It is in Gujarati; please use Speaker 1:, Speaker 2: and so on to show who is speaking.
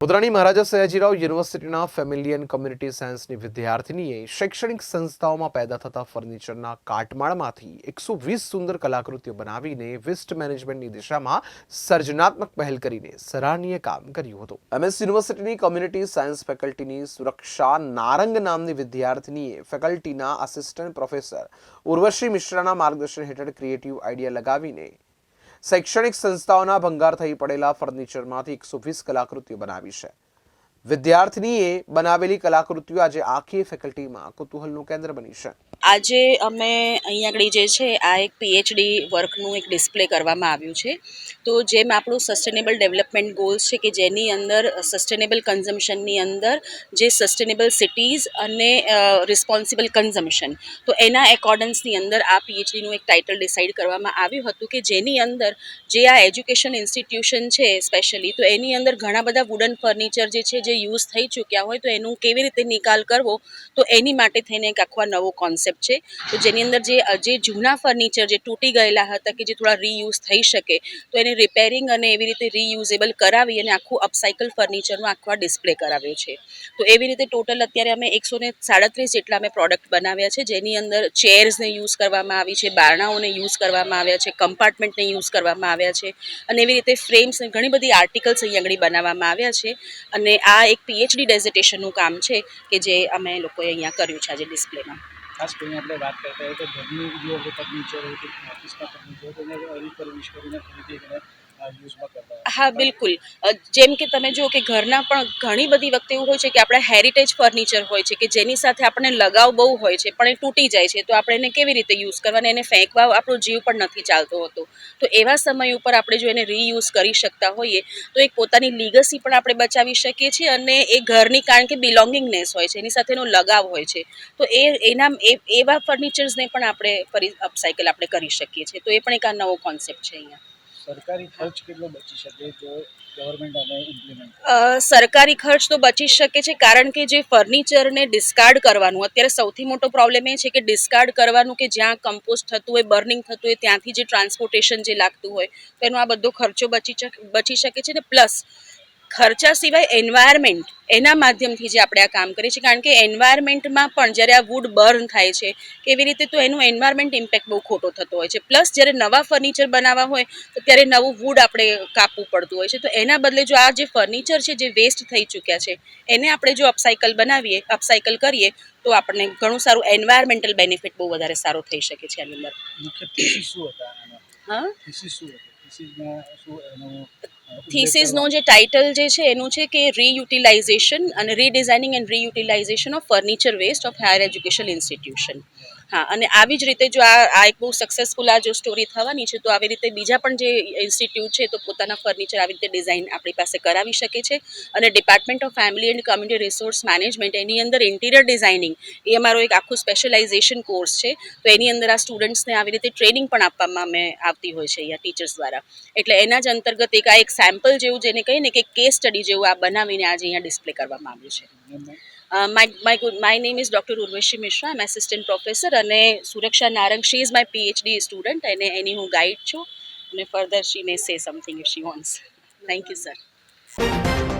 Speaker 1: ઉત્તરાણી મહારાજા સયાજીરાવ યુનિવર્સિટીના ફેમિલી એન્ડ કોમ્યુનિટી સાયન્સની વિદ્યાર્થીનીએ શૈક્ષણિક સંસ્થાઓમાં પેદા થતા ફર્નિચરના કાટમાળમાંથી એકસો વીસ સુંદર કલાકૃતિઓ બનાવીને વેસ્ટ મેનેજમેન્ટની દિશામાં સર્જનાત્મક પહેલ કરીને સરાહનીય કામ કર્યું હતું. એમએસ યુનિવર્સિટીની કોમ્યુનિટી સાયન્સ ફેકલ્ટીની સુરક્ષા નારંગ નામની વિદ્યાર્થીનીએ ફેકલ્ટીના આસિસ્ટન્ટ પ્રોફેસર ઉર્વશી મિશ્રાના માર્ગદર્શન હેઠળ ક્રિએટિવ આઈડિયા લગાવીને શૈક્ષણિક સંસ્થાઓના ભંગાર થઈ પડેલા ફર્નિચરમાંથી એકસો વીસ કલાકૃતિઓ બનાવી છે. વિદ્યાર્થીનીએ બનાવેલી કલાકૃતિઓ આજે આખી ફેકલ્ટીમાં કુતૂહલનું કેન્દ્ર બની છે.
Speaker 2: આજે અમે અહીંયા આગળ જે છે, આ એક પીએચડી વર્કનું એક ડિસ્પ્લે કરવામાં આવ્યું છે. તો જેમ આપણું સસ્ટેનેબલ ડેવલપમેન્ટ ગોલ્સ છે કે જેની અંદર સસ્ટેનેબલ કન્ઝમ્પશનની અંદર જે સસ્ટેનેબલ સિટીઝ અને રિસ્પોન્સિબલ કન્ઝમ્પશન તો એના એકોર્ડન્સની અંદર આ પીએચડીનું એક ટાઇટલ ડિસાઇડ કરવામાં આવ્યું હતું કે જેની અંદર જે આ એજ્યુકેશન ઇન્સ્ટિટ્યુશન છે સ્પેશિયલી તો એની અંદર ઘણા બધા વુડન ફર્નિચર જે છે, જે યુઝ થઈ ચૂક્યા હોય તો એનું કેવી રીતે નિકાલ કરવો, તો એની માટે થઈને એક આખો નવો કોન્સેપ્ટ છે. તો જેની અંદર જે જે જૂના ફર્નિચર જે તૂટી ગયેલા હતા કે જે થોડા રીયુઝ થઈ શકે, તો એને રિપેરિંગ અને એવી રીતે રીયુઝેબલ કરાવી અને આખું અપસાયકલ ફર્નિચરનું આખો ડિસ્પ્લે કરાવ્યો છે. તો એવી રીતે ટોટલ અત્યારે અમે એકસો ને સાડત્રીસ જેટલા અમે પ્રોડક્ટ બનાવ્યા છે, જેની અંદર ચેર્સને યુઝ કરવામાં આવી છે, બારણાઓને યુઝ કરવામાં આવ્યા છે કમ્પાર્ટમેન્ટને યુઝ કરવામાં આવ્યા છે, અને એવી રીતે ફ્રેમ્સ ઘણી બધી આર્ટિકલ્સ અહીં આગળ બનાવવામાં આવ્યા છે. અને આ એક પીએચડી ડેઝિટેશનનું કામ છે કે જે અમે લોકોએ અહીંયા કર્યું છે આજે ડિસ્પ્લેમાં.
Speaker 3: ખાસ કરીને આપણે વાત કરતા હોય તો ઘરની જે ફર્નિચર હોય કે ઓફિસના ફર્નિચર હોય એને રિફર્બિશ કરીને ફરીથી
Speaker 2: હા, બિલકુલ. જેમ કે તમે જુઓ કે ઘરના પણ ઘણી બધી વખતે એવું હોય છે કે આપણા હેરિટેજ ફર્નિચર હોય છે કે જેની સાથે આપણને લગાવ બહુ હોય છે, પણ એ તૂટી જાય છે, તો આપણે એને કેવી રીતે યુઝ કરવાને? એને ફેંકવા આપણો જીવ પણ નથી ચાલતો હોતો. તો એવા સમય ઉપર આપણે જો એને રીયુઝ કરી શકતા હોઈએ, તો એક પોતાની લીગસી પણ આપણે બચાવી શકીએ છીએ અને એ ઘરની કારણ કે બિલોંગિંગનેસ હોય છે, એની સાથેનો લગાવ હોય છે. તો એ, એના એવા ફર્નિચર્સને પણ આપણે ફરી અપસાયકલ આપણે કરી શકીએ છીએ. તો એ પણ એક આ નવો કોન્સેપ્ટ છે અહીંયા.
Speaker 3: સરકારી ખર્ચ કેટલો બચી શકે જો ગવર્મેન્ટ આને ઇમ્પ્લિમેન્ટ
Speaker 2: સરકારી ખર્ચ તો બચી શકે છે કારણ કે જે ફર્નિચરને ડિસ્કાર્ડ કરવાનું, અત્યારે સૌથી મોટો પ્રોબ્લેમ એ છે કે ડિસ્કાર્ડ કરવાનું કે જ્યાં કમ્પોસ્ટ થતું હોય બર્નિંગ થતું હોય, ત્યાંથી જે ટ્રાન્સપોર્ટેશન જે લાગતું હોય, તો એનો આ બધો ખર્ચો બચી બચી શકે છે ને પ્લસ ખર્ચા સિવાય એન્વાયરમેન્ટ એના માધ્યમથી જે આપણે આ કામ કરીએ છીએ. કારણ કે એન્વાયરમેન્ટમાં પણ જ્યારે આ વુડ બર્ન થાય છે કે એવી રીતે તો એનું એન્વાયરમેન્ટ ઇમ્પેક્ટ બહુ ખોટો થતો હોય છે. પ્લસ જ્યારે નવા ફર્નિચર બનાવવા હોય તો ત્યારે નવું વુડ આપણે કાપવું પડતું હોય છે. તો એના બદલે જો આ જે ફર્નિચર છે જે વેસ્ટ થઈ ચૂક્યા છે એને આપણે જો અપસાયકલ બનાવીએ અપસાયકલ કરીએ તો આપણને ઘણું સારું એન્વાયરમેન્ટલ બેનિફિટ બહુ વધારે સારો થઈ શકે છે આની અંદર. હા?
Speaker 3: શું
Speaker 2: થીસીસનો જે ટાઇટલ જે છે, એનું છે કે રીયુટિલાઇઝેશન અને redesigning and reutilisation of furniture waste of higher education institution હા, અને આવી જ રીતે જો આ આ એક બહુ સક્સેસફુલ આ જો સ્ટોરી થવાની છે, તો આવી રીતે બીજા પણ જે ઇન્સ્ટિટ્યૂટ છે, તો પોતાના ફર્નિચર આવી રીતે ડિઝાઇન આપણી પાસે કરાવી શકે છે. અને department of family and community resource management એની અંદર ઇન્ટિરિયર ડિઝાઇનિંગ એ અમારો એક આખું સ્પેશિયલાઇઝેશન કોર્સ છે. તો એની અંદર આ સ્ટુડન્ટ્સને આવી રીતે ટ્રેનિંગ પણ આપવામાં અમે આવતી હોય છે અહીંયા ટીચર્સ દ્વારા. એટલે એના જ અંતર્ગત એક આ એક સેમ્પલ જેવું જેને કહીએ ને કે કેસ સ્ટડી જેવું આ બનાવીને આજે અહીંયા ડિસ્પ્લે કરવામાં આવ્યું છે. My my my name is doctor Urvashi Mishra. Am assistant professor અને Suraksha Narang. She is my PhD student અને એની હું ગાઈડ છું. અને further she may say something if she wants thank you sir